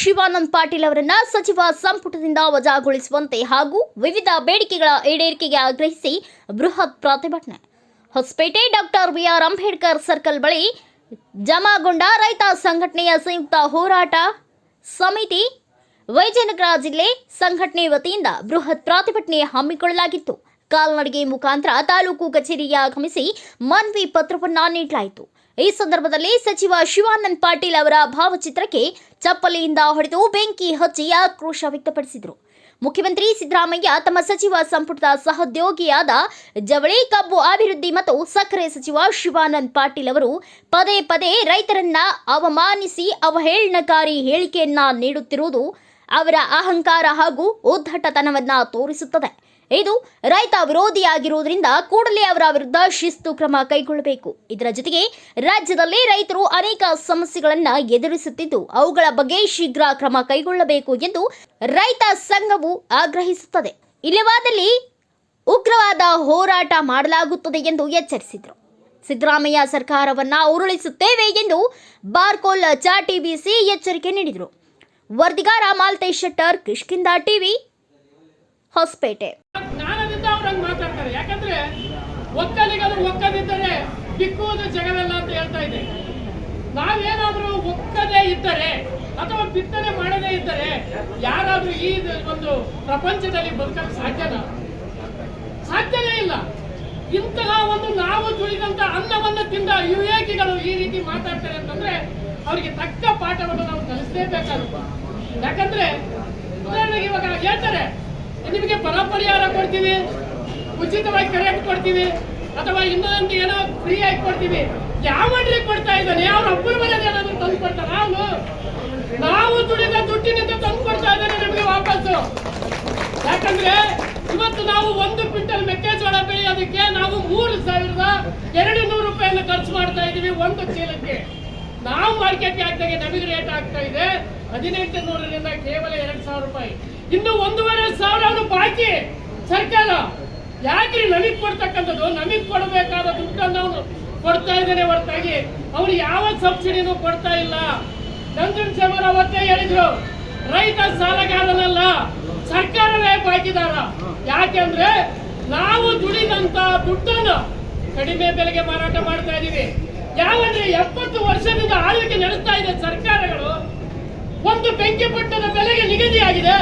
ಶಿವಾನಂದ್ ಪಾಟೀಲ್ ಅವರನ್ನ ಸಚಿವ ಸಂಪುಟದಿಂದ ವಜಾಗೊಳಿಸುವಂತೆ ಹಾಗೂ ವಿವಿಧ ಬೇಡಿಕೆಗಳ ಈಡೇರಿಕೆಗೆ ಆಗ್ರಹಿಸಿ ಬೃಹತ್ ಪ್ರತಿಭಟನೆ. Hosapete doctor BR Ambedkar circle ಬಳಿ ಜಮಾಗೊಂಡ ರೈತ ಸಂಘಟನೆಯ ಸಂಯುಕ್ತ ಹೋರಾಟ ಸಮಿತಿ, ವೈಜಯನಗರ ಜಿಲ್ಲೆ ಸಂಘಟನೆ ವತಿಯಿಂದ ಬೃಹತ್ ಪ್ರತಿಭಟನೆ ಹಮ್ಮಿಕೊಳ್ಳಲಾಗಿತ್ತು. ಕಾಲ್ನಡಿಗೆ ಮುಖಾಂತರ ತಾಲೂಕು ಕಚೇರಿಗೆ ಆಗಮಿಸಿ ಮನವಿ ಪತ್ರವನ್ನು ನೀಡಲಾಯಿತು. ಈ ಸಂದರ್ಭದಲ್ಲಿ ಸಚಿವ ಶಿವಾನಂದ್ ಪಾಟೀಲ್ ಅವರ ಭಾವಚಿತ್ರಕ್ಕೆ ಚಪ್ಪಲಿಯಿಂದ ಹೊಡೆದು ಬೆಂಕಿ ಹಚ್ಚಿ ಆಕ್ರೋಶ ವ್ಯಕ್ತಪಡಿಸಿದರು. ಮುಖ್ಯಮಂತ್ರಿ ಸಿದ್ದರಾಮಯ್ಯ ತಮ್ಮ ಸಚಿವ ಸಂಪುಟದ ಸಹೋದ್ಯೋಗಿಯಾದ ಜವಳಿ ಕಬ್ಬು ಅಭಿವೃದ್ಧಿ ಮತ್ತು ಸಕ್ಕರೆ ಸಚಿವ ಶಿವಾನಂದ್ ಪಾಟೀಲ್ ಅವರು ಪದೇ ಪದೇ ರೈತರನ್ನ ಅವಮಾನಿಸಿ ಅವಹೇಳನಕಾರಿ ಹೇಳಿಕೆಯನ್ನ ನೀಡುತ್ತಿರುವುದು ಅವರ ಅಹಂಕಾರ ಹಾಗೂ ಉದ್ದಟತನವನ್ನ ತೋರಿಸುತ್ತದೆ. ಇದು ರೈತ ವಿರೋಧಿಯಾಗಿರುವುದರಿಂದ ಕೂಡಲೇ ಅವರ ವಿರುದ್ಧ ಶಿಸ್ತು ಕ್ರಮ ಕೈಗೊಳ್ಳಬೇಕು. ಇದರ ಜೊತೆಗೆ ರಾಜ್ಯದಲ್ಲಿ ರೈತರು ಅನೇಕ ಸಮಸ್ಯೆಗಳನ್ನು ಎದುರಿಸುತ್ತಿದ್ದು, ಅವುಗಳ ಬಗ್ಗೆ ಶೀಘ್ರ ಕ್ರಮ ಕೈಗೊಳ್ಳಬೇಕು ಎಂದು ರೈತ ಸಂಘವು ಆಗ್ರಹಿಸುತ್ತದೆ. ಇಲ್ಲವಾದಲ್ಲಿ ಉಗ್ರವಾದ ಹೋರಾಟ ಮಾಡಲಾಗುತ್ತದೆ ಎಂದು ಎಚ್ಚರಿಸಿದರು. ಸಿದ್ದರಾಮಯ್ಯ ಸರ್ಕಾರವನ್ನ ಉರುಳಿಸುತ್ತೇವೆ ಎಂದು ಬಾರ್ಕೋಲ್ ಚಾಟಿ ಸಿ ಎಚ್ಚರಿಕೆ ನೀಡಿದರು. ವರದಿಗಾರ ಮಾಲ್ತೇಶ್ ಶೆಟ್ಟರ್ ಕಿಷ್ಕಿಂದ ಟಿವಿ ಹೊಸಪೇಟೆ. ಮಾತಾಡ್ತಾರೆ. ಯಾಕಂದ್ರೆ ಒಕ್ಕಲಿಗರು ಒಕ್ಕದಿದ್ದರೆ ಬಿಕ್ಕುವುದು ಜಗವೆಲ್ಲ ಅಂತ ಹೇಳ್ತಾ ಇದೆ. ನಾವೇನಾದ್ರೂ ಒಕ್ಕದೇ ಇದ್ದರೆ ಅಥವಾ ಬಿತ್ತನೆ ಮಾಡದೇ ಇದ್ದರೆ ಯಾರಾದ್ರೂ ಈ ಒಂದು ಪ್ರಪಂಚದಲ್ಲಿ ಬದುಕಲು ಸಾಧ್ಯನಾ ಸಾಧ್ಯನೇ ಇಲ್ಲ. ಇಂತಹ ಒಂದು ನಾವು ತುಳಿದಂತ ಅನ್ನವನ್ನು ತಿಂದ ವಿವೇಕಿಗಳು ಈ ರೀತಿ ಮಾತಾಡ್ತಾರೆ ಅಂತಂದ್ರೆ ಅವರಿಗೆ ತಕ್ಕ ಪಾಠವನ್ನು ನಾವು ಕಲಿಸಲೇಬೇಕಾಗುತ್ತೆ. ಯಾಕಂದ್ರೆ, ಉದಾಹರಣೆಗೆ ಇವಾಗ ಹೇಳ್ತಾರೆ ನಿಮಗೆ ಬರ ಪರಿಹಾರ ಕೊಡ್ತೀವಿ, ಉಚಿತವಾಗಿ ಕರೆಂಟ್ ಕೊಡ್ತೀವಿ, ಅಥವಾ ಇನ್ನೊಂದು ಏನೋ ಫ್ರೀ ಆಗಿ ಕೊಡ್ತೀವಿ. ಯಾವನ್ರಿ ಕೊಡ್ತಾ ಇದ್ದಾನೆ? ಅವ್ರ ಒಬ್ಬರ ಮನೆಯಲ್ಲಿ ಏನಾದ್ರು ತಂದು ಕೊಡ್ತಾರ? ಅವನು? ನಾವು ದುಡಿದ ದುಡ್ಡಿನಿಂದ ತಂದು ಕೊಡ್ತಾ ಇದ್ದಾನೆ ನಮಗೆ ವಾಪಸ್ಸು. ಯಾಕಂದ್ರೆ ಇವತ್ತು ನಾವು ಒಂದು ಕ್ವಿಂಟಲ್ ಮೆಕ್ಕೆಜೋಳ ಬೆಳೆಯೋದಕ್ಕೆ ನಾವು ಮೂರು ಸಾವಿರದ ಎರಡು ನೂರು ರೂಪಾಯಿಯನ್ನು ಖರ್ಚು ಮಾಡ್ತಾ ಇದ್ದೀವಿ ಒಂದು ಚೀಲಕ್ಕೆ. ನಾವು ಮಾರ್ಕೆಟ್ ಹಾಕ್ದಾಗ ನಮಗೆ ರೇಟ್ ಆಗ್ತಾ ಇದೆ. ಹದಿನೆಂಟು ನೂರರಿಂದ ಕೇವಲ ಎರಡು ಸಾವಿರ ರೂಪಾಯಿ. ಇನ್ನು ಒಂದೂವರೆ ಸಾವಿರ ಬಾಕಿ. ಸರ್ಕಾರ, ಯಾಕ್ರಿ ನಮಗ್ ಕೊಡ್ತಕ್ಕಂಥದ್ದು? ನಮಗ್ ಕೊಡಬೇಕಾದ ದುಡ್ಡನ್ನು ಅವನು ಕೊಡ್ತಾ ಇದ್ದಾನೆ ಹೊರತಾಗಿ. ಅವ್ರು ಯಾವ ಸಬ್ಸಿಡಿನೂ ಕೊಡ್ತಾ ಇಲ್ಲ. ಸಮರ್ ಅವತ್ತೇ ಹೇಳಿದ್ರು, ರೈತ ಸಾಲಗಾರನಲ್ಲ, ಸರ್ಕಾರವೇ ಬಾಕಿದಾರ. ಯಾಕೆಂದ್ರೆ ನಾವು ದುಡಿದಂತ ದುಡ್ಡನ್ನು ಕಡಿಮೆ ಬೆಲೆಗೆ ಮಾರಾಟ ಮಾಡ್ತಾ ಇದೀವಿ. ಯಾವಂದ್ರೆ ಎಪ್ಪತ್ತು ವರ್ಷದಿಂದ ಆಳ್ವಿಕೆ ನಡೆಸ್ತಾ ಇದೆ ಸರ್ಕಾರಗಳು. ಒಂದು ಬೆಂಕಿ ಪಟ್ಟದ ಬೆಲೆಗೆ ನಿಗದಿಯಾಗಿದೆ.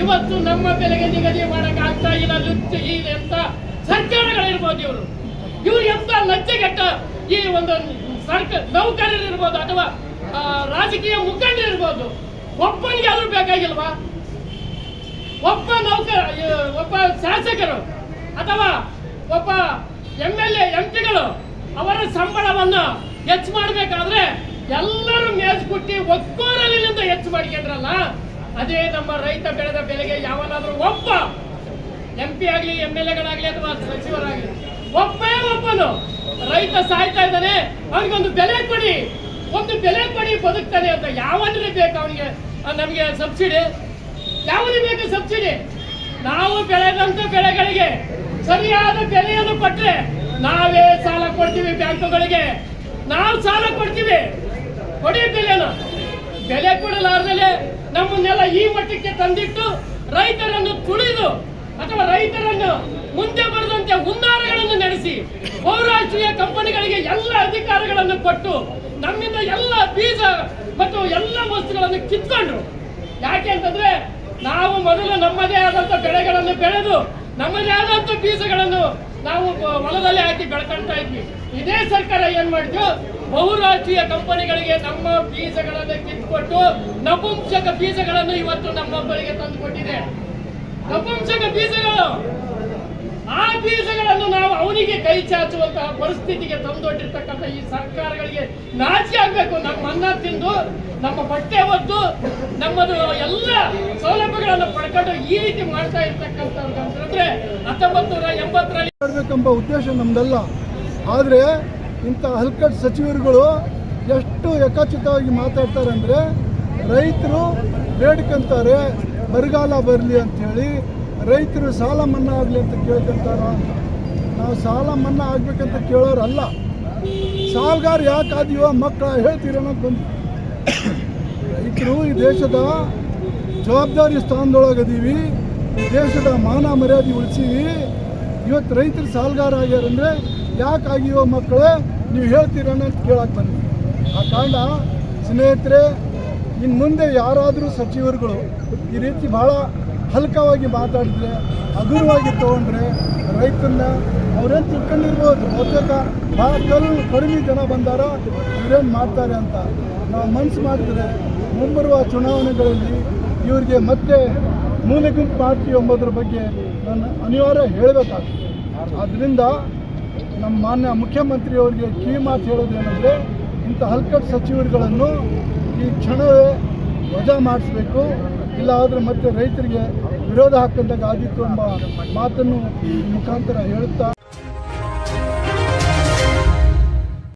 ಇವತ್ತು ನಮ್ಮ ಬೆಲೆಗೆ ನಿಗದಿ ಮಾಡಕ್ ಆಗ್ತಾ ಇಲ್ಲ ಲುಚ್ಚ ಇದೆ ಅಂತ ಸರ್ಕಾರಗಳಿರ್ಬೋದು ಇವರು. ಇವ್ರು ಎಂತ ಲಜ್ಜೆಗೆಟ್ಟ ಈ ಒಂದು ಸರ್ಕಾರ ನೌಕರರಿರ್ಬೋದು ಅಥವಾ ರಾಜಕೀಯ ಮುಖಂಡರಿರ್ಬೋದು. ಒಬ್ಬನಿಗೆ ಆದ್ರೂ ಬೇಕಾಗಿಲ್ವಾ? ಒಬ್ಬ ನೌಕರ ಒಬ್ಬ ಶಾಸಕರು ಅಥವಾ ಒಬ್ಬ ಎಂ ಎಲ್ ಎಂ ಪಿಗಳು ಅವರ ಸಂಬಳವನ್ನು ಹೆಚ್ಚು ಮಾಡಬೇಕಾದ್ರೆ ಎಲ್ಲರೂ ಮೇಜ್ ಕುಟ್ಟಿ ಒಕ್ಕೋರಲ್ಲಿಂದ ಹೆಚ್ಚು ಮಾಡ್ಕೊಂಡ್ರಲ್ಲ? ಅದೇ ನಮ್ಮ ರೈತ ಬೆಳೆದ ಬೆಲೆಗೆ ಯಾವನಾದರೂ ಒಬ್ಬ ಎಂ ಪಿ ಆಗಲಿ ಎಂ ಎಲ್ ಎಗಳಾಗಲಿ ಅಥವಾ ಸಚಿವರಾಗಲಿ, ಒಬ್ಬೇ ಒಬ್ಬನು ರೈತ ಸಾಯ್ತಾ ಇದ್ದಾನೆ ಅವನಿಗೊಂದು ಬೆಲೆ ಕೊಡಿ, ಒಂದು ಬೆಲೆ ಕೊಡಿ ಬದುಕ್ತಾನೆ ಅಂತ ಯಾವನ್ರಿ ಬೇಕು ಅವನಿಗೆ? ನಮಗೆ ಸಬ್ಸಿಡಿ? ಯಾವನಿಗೆ ಬೇಕು ಸಬ್ಸಿಡಿ? ನಾವು ಬೆಳೆದಂತ ಬೆಳೆಗಳಿಗೆ ಸರಿಯಾದ ಬೆಲೆಯನ್ನು ಕೊಟ್ಟರೆ ನಾವೇ ಸಾಲ ಕೊಡ್ತೀವಿ ಬ್ಯಾಂಕುಗಳಿಗೆ. ನಾವು ಸಾಲ ಕೊಡ್ತೀವಿ. ಕೊಡಿ ಬೆಲೆನ. ಬೆಲೆ ಕೊಡಲಾರ್ದಲೆ ನಮ್ಮನ್ನೆಲ್ಲ ಈ ಮಟ್ಟಕ್ಕೆ ತಂದಿಟ್ಟು ರೈತರನ್ನು ತುಳಿದು ಅಥವಾ ರೈತರನ್ನು ಮುಂದೆ ಬರದಂತೆ ಹುನ್ನಾರಗಳನ್ನು ನಡೆಸಿ ಬಹುರಾಷ್ಟ್ರೀಯ ಕಂಪನಿಗಳಿಗೆ ಎಲ್ಲ ಅಧಿಕಾರಗಳನ್ನು ಕೊಟ್ಟು ನಮ್ಮಿಂದ ಎಲ್ಲ ಬೀಜ ಮತ್ತು ಎಲ್ಲ ವಸ್ತುಗಳನ್ನು ಕಿತ್ಕೊಂಡ್ರು. ಯಾಕೆ ಅಂತಂದ್ರೆ ನಾವು ಮೊದಲು ನಮ್ಮದೇ ಆದಂತ ಬೆಳೆಗಳನ್ನು ಬೆಳೆದು ನಮ್ಮದೇ ಆದಂತ ಬೀಜಗಳನ್ನು ನಾವು ಹೊಲದಲ್ಲಿ ಹಾಕಿ ಬೆಳ್ಕೊಳ್ತಾ ಇದ್ವಿ. ಇದೇ ಸರ್ಕಾರ ಏನ್ ಮಾಡಿದ್ರು ಬಹುರಾಷ್ಟ್ರೀಯ ಕಂಪನಿಗಳಿಗೆ ನಮ್ಮ ಬೀಜಗಳನ್ನು ಕಿತ್ಕೊಟ್ಟು ನಪುಂಸಕ ಬೀಜಗಳನ್ನು ಇವತ್ತು ನಮ್ಮೊಬ್ಬರಿಗೆ ತಂದು ಕೊಟ್ಟಿದೆ ನಪುಂಸಕ ಬೀಜಗಳು, ಆ ಬೀಜಗಳನ್ನು ನಾವು ಅವನಿಗೆ ಕೈ ಚಾಚುವಂತಹ ಪರಿಸ್ಥಿತಿಗೆ ತಂದೊಡ್ಡಿರ್ತಕ್ಕಂಥ ಈ ಸರ್ಕಾರಗಳಿಗೆ ನಾಚಿ ಆಗ್ಬೇಕು. ನಮ್ಮ ಅನ್ನ ತಿಂದು, ನಮ್ಮ ಬಟ್ಟೆ ಒದ್ದು, ನಮ್ಮದು ಎಲ್ಲ ಸೌಲಭ್ಯಗಳನ್ನು ಪಡ್ಕೊಂಡು ಈ ರೀತಿ ಮಾಡ್ತಾ ಇರ್ತಕ್ಕಂಥ ಅಂತಂದ್ರೆ ಹತ್ತೊಂಬತ್ತು ನೂರ ಎಂಬತ್ತರಲ್ಲಿ ಮಾಡಬೇಕೆಂಬ ಉದ್ದೇಶ ನಮ್ದಲ್ಲ. ಆದರೆ ಇಂಥ ಹಲ್ಕಟ್ ಸಚಿವರುಗಳು ಎಷ್ಟು ಯಕಚಿತವಾಗಿ ಮಾತಾಡ್ತಾರೆ ಅಂದರೆ ರೈತರು ಬೇಡ್ಕೊಂತಾರೆ ಬರಗಾಲ ಬರಲಿ ಅಂಥೇಳಿ ರೈತರು ಸಾಲ ಮನ್ನಾ ಆಗಲಿ ಅಂತ ಕೇಳ್ಕೊಂತಾರ. ನಾವು ಸಾಲ ಮನ್ನಾ ಆಗಬೇಕಂತ ಕೇಳೋರಲ್ಲ. ಸಾಲಗಾರ ಯಾಕೆ ಆದೀವೋ ಮಕ್ಕಳ ಹೇಳ್ತೀರ ಬಂದು ರೈತರು ಈ ದೇಶದ ಜವಾಬ್ದಾರಿ ಸ್ಥಾನದೊಳಗದೀವಿ ದೇಶದ ಮಾನ ಮರ್ಯಾದೆ ಉಳಿಸೀವಿ. ಇವತ್ತು ರೈತರು ಸಾಲಗಾರ ಆಗ್ಯಾರಂದ್ರೆ ಯಾಕೆ ಆಗಿವ ಮಕ್ಕಳೇ, ನೀವು ಹೇಳ್ತೀರನ್ನ ಕೇಳಕ್ಕೆ ಬಂದ್ವಿ ಆ ಕಾರಣ, ಸ್ನೇಹಿತರೆ ಇನ್ನು ಮುಂದೆ ಯಾರಾದರೂ ಸಚಿವರುಗಳು ಈ ರೀತಿ ಭಾಳ ಹಲ್ಕವಾಗಿ ಮಾತಾಡಿದ್ರೆ, ಹಗುರವಾಗಿ ತೊಗೊಂಡ್ರೆ ರೈತನ್ನ ಅವ್ರೇನು ತಿಳ್ಕೊಂಡಿರ್ಬೋದು. ಬಹುತೇಕ ಭಾಳ ಕಡಿಮೆ ಜನ ಬಂದಾರ, ಇವ್ರೇನು ಮಾಡ್ತಾರೆ ಅಂತ ನಾವು ಮನಸ್ಸು ಮಾಡಿದ್ರೆ ಮುಂಬರುವ ಚುನಾವಣೆಗಳಲ್ಲಿ ಇವರಿಗೆ ಮತ್ತೆ ಮೂಲೆ ಗುಂಪು ಮಾಡ್ತೀವಿ ಎಂಬುದ್ರ ಬಗ್ಗೆ ನಾನು ಅನಿವಾರ್ಯ ಹೇಳಬೇಕಾಗ್ತದೆ. ಆದ್ದರಿಂದ ನಮ್ಮ ಮಾನ್ಯ ಮುಖ್ಯಮಂತ್ರಿಯವರಿಗೆ ಕಿವಿ ಮಾತು ಹೇಳೋದೇನೆಂದರೆ ಇಂಥ ಹಲ್ಕಟ್ ಸಚಿವರುಗಳನ್ನು ಈ ಕ್ಷಣವೇ ವಜಾ ಮಾಡಿಸ್ಬೇಕು. ಇಲ್ಲ ಆದರೆ ಮತ್ತೆ ರೈತರಿಗೆ ವಿರೋಧ ಹಾಕಿದಾಗ ಆಗಿತ್ತು ಎಂಬ ಮಾತನ್ನು ಮುಖಾಂತರ ಹೇಳುತ್ತಾ